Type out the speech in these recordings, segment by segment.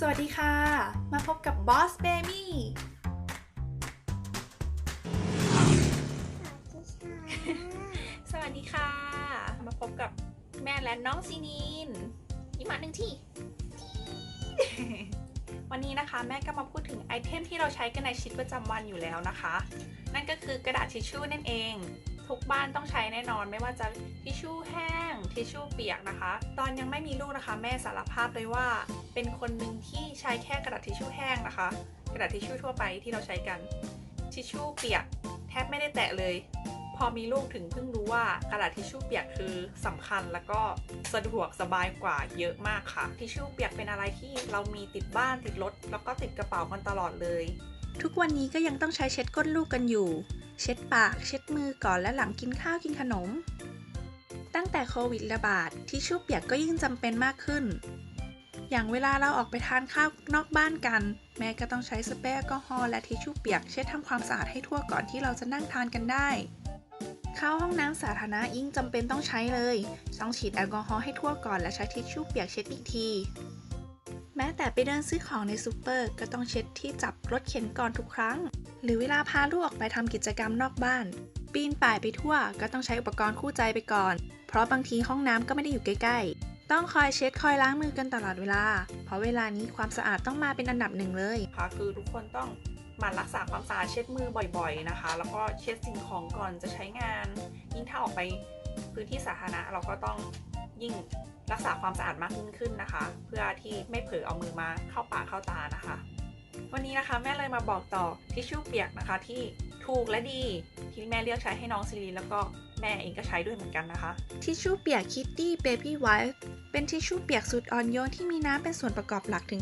สวัสดีค่ะ มาพบกับ Boss Baby สวัสดีค่ะ มาพบกับแม่และน้องซีนีนยิ้มมาหนึ่งที่ วันนี้นะคะแม่ก็มาพูดถึงไอเทมที่เราใช้กันในชีวิตประจำวันอยู่แล้วนะคะ นั่นก็คือกระดาษทิชชู่นั่นเอง ทุกบ้านต้องใช้แน่นอนไม่ว่าจะทิชชู่แห้งทิชชู่เปียกนะคะ ตอนยังไม่มีลูกนะคะ แม่สารภาพเลยว่า เป็นคนหนึ่งที่ใช้แค่กระดาษทิชชู่แห้งนะคะ กระดาษทิชชู่ทั่วไปที่เราใช้กันทิชชู่เปียกแทบไม่ได้แตะเลย พอมีลูกถึงเพิ่งรู้ว่ากระดาษทิชชู่เปียกคือสำคัญแล้วก็สะดวกสบายกว่าเยอะมากค่ะทิชชู่เปียกเป็นอะไรที่เรามีติดบ้านติดรถแล้วก็ติดกระเป๋ากันตลอดเลย ทุกวันนี้ก็ยังต้องใช้เช็ดก้นลูกกันอยู่ เช็ดปาก เช็ดมือก่อนและหลังกินข้าวกินขนม ตั้งแต่โควิดระบาดทิชชู่เปียกก็ยิ่งจำเป็นมากขึ้น อย่างเวลาเราออกไปทานข้าวนอกบ้านกัน แม่ก็ต้องใช้สเปรย์แอลกอฮอล์และทิชชู่เปียกเช็ดทำความสะอาดให้ทั่วก่อนที่เราจะนั่งทานกันได้เข้าห้องน้ำสาธารณะยิ่งจำเป็นต้องใช้เลย ต้องฉีดแอลกอฮอล์ให้ทั่วก่อนและใช้ทิชชู่เปียกเช็ดอีกที แม้แต่ไปเดินซื้อของในซูเปอร์ก็ต้องเช็ดที่จับรถเข็นก่อนทุกครั้ง หรือเวลาพาลูกออกไปทำกิจกรรมนอกบ้าน ปีนป่ายไปทั่วก็ต้องใช้อุปกรณ์คู่ใจไปก่อน เพราะบางทีห้องน้ำก็ไม่ได้อยู่ใกล้ๆ ต้องคอยเช็ดคอยล้างมือกันตลอดเวลา เพราะเวลานี้ความสะอาดต้องมาเป็นอันดับหนึ่งเลยค่ะคือทุกคนต้องหมั่นรักษาความสะอาดเช็ดมือบ่อยๆนะคะ แล้วก็เช็ดสิ่งของก่อนจะใช้งาน ยิ่งถ้าออกไปพื้นที่สาธารณะเราก็ต้องยิ่งรักษาความสะอาดมากยิ่งขึ้นนะคะ เพื่อที่ไม่เผลอเอามือมาเข้าปากเข้าตานะคะ วันนี้นะคะแม่เลยมาบอกต่อทิชชู่เปียกนะคะ ที่ถูกและดีที่แม่เลือกใช้ให้น้องซิลีแล้วก็แม่เองก็ใช้ด้วยเหมือนกันนะคะทิชชู่เปียกคิตตี้เบบี้ไวท์เป็นทิชชู่เปียกสูตรอ่อนโยนที่มีน้ำเป็นส่วนประกอบหลักถึง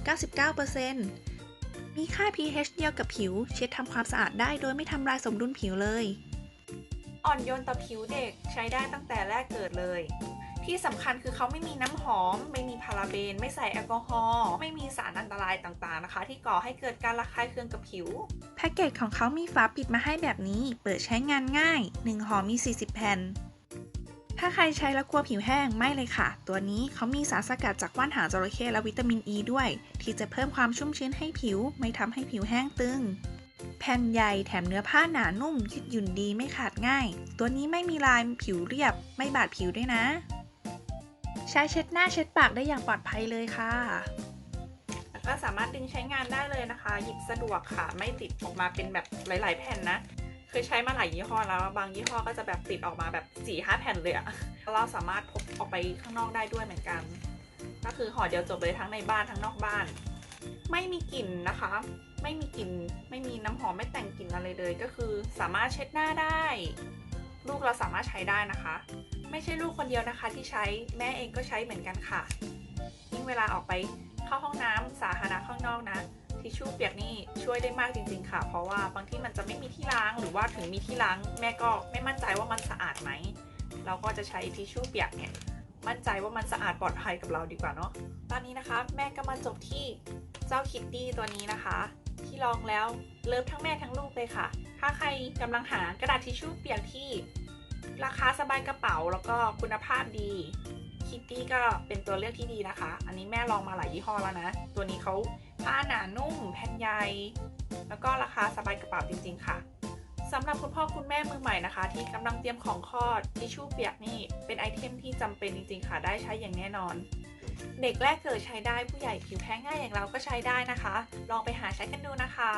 99%มีค่า pH เดียวกับผิว เช็ดทำความสะอาดได้โดยไม่ทำลายสมดุลผิวเลย อ่อนโยนต่อผิวเด็กใช้ได้ตั้งแต่แรกเกิดเลย ที่สำคัญคือเขาไม่มีน้ำหอม ไม่มีพาราเบน ไม่ใส่แอลกอฮอล์ไม่มีสารอันตรายต่างๆนะคะ ที่ก่อให้เกิดการระคายเคืองกับผิว แพ็กเกจของเขามีฝาปิดมาให้แบบนี้ เปิดใช้งานง่าย 1ห่อมี 40 แผ่น ถ้าใครใช้แล้วกลัวผิวแห้งไม่เลยค่ะ ตัวนี้เขามีสารสกัดจากว่านหางจระเข้และวิตามินอ e ีด้วย ที่จะเพิ่มความชุ่มชื้นให้ผิว ไม่ทำให้ผิวแห้งตึงแผ่นใหญ่แถมเนื้อผ้าหนานุ่มยืดหยุ่นดีไม่ขาดง่าย ตัวนี้ไม่มีลายผิวเรียบ ไม่บาดผิวด้วยนะ ใช้เช็ดหน้าเช็ดปากได้อย่างปลอดภัยเลยค่ะแล้วก็สามารถดึงใช้งานได้เลยนะคะ หยิบสะดวกค่ะ ไม่ติดออกมาเป็นแบบหลาย ๆ แผ่นนะเคยใช้มาหลายยี่ห้อแล้ว บางยี่ห้อก็จะแบบติดออกมาแบบ4ี่ห้าแผ่นเลยอะเราสามารถพกออกไปข้างนอกได้ด้วยเหมือนกัน ก็คือห่อเดียวจบเลยทั้งในบ้านทั้งนอกบ้าน ไม่มีกลิ่นนะคะ ไม่มีกลิ่นไม่มีน้ำหอมไม่แต่งกลิ่นอะไรเลย ก็คือสามารถเช็ดหน้าได้ ลูกเราสามารถใช้ได้นะคะ ไม่ใช่ลูกคนเดียวนะคะที่ใช้แม่เองก็ใช้เหมือนกันค่ะ ยิ่งเวลาออกไปเข้าห้องน้ำสาธารณะข้างนอกนะทิชชู่เปียกนี่ช่วยได้มากจริง ๆ ค่ะ เพราะว่าบางที่มันจะไม่มีที่ล้างหรือว่าถึงมีที่ล้างแม่ก็ไม่มั่นใจว่ามันสะอาดไหมเราก็จะใช้ทิชชู่เปียกเนี่ยมั่นใจว่ามันสะอาดปลอดภัยกับเราดีกว่าเนาะตอนนี้นะคะ แม่ก็มาจบที่เจ้าคิตตี้ตัวนี้นะคะ ที่ลองแล้วเลิฟทั้งแม่ทั้งลูกเลยค่ะ ถ้าใครกำลังหากระดาษทิชชู่เปียกที่ ราคาสบายกระเป๋าแล้วก็คุณภาพดีคิตตี้ก็เป็นตัวเลือกที่ดีนะคะ อันนี้แม่ลองมาหลายยี่ห้อแล้วนะ ตัวนี้เขาผ้าหนานุ่ม แผ่นใหญ่แล้วก็ราคาสบายกระเป๋าจริง ๆ ค่ะสำหรับคุณพ่อคุณแม่มือใหม่นะคะ ที่กำลังเตรียมของคลอดทิชชู่เปียกนี่เป็นไอเทมที่จำเป็นจริง ๆ ค่ะ ได้ใช้อย่างแน่นอน เด็กแรกเกิดใช้ได้ผู้ใหญ่ผิวแพ้ง่ายอย่างเราก็ใช้ได้นะคะ ลองไปหาใช้กันดูนะคะ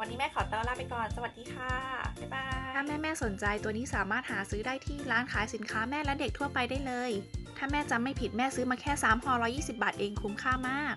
วันนี้แม่ขอตัวลาไปก่อน สวัสดีค่ะ บ๊ายบาย ถ้าแม่แม่สนใจตัวนี้สามารถหาซื้อได้ที่ร้านขายสินค้าแม่และเด็กทั่วไปได้เลย ถ้าแม่จำไม่ผิดแม่ซื้อมาแค่3ห่อ120 บาทเองคุ้มค่ามาก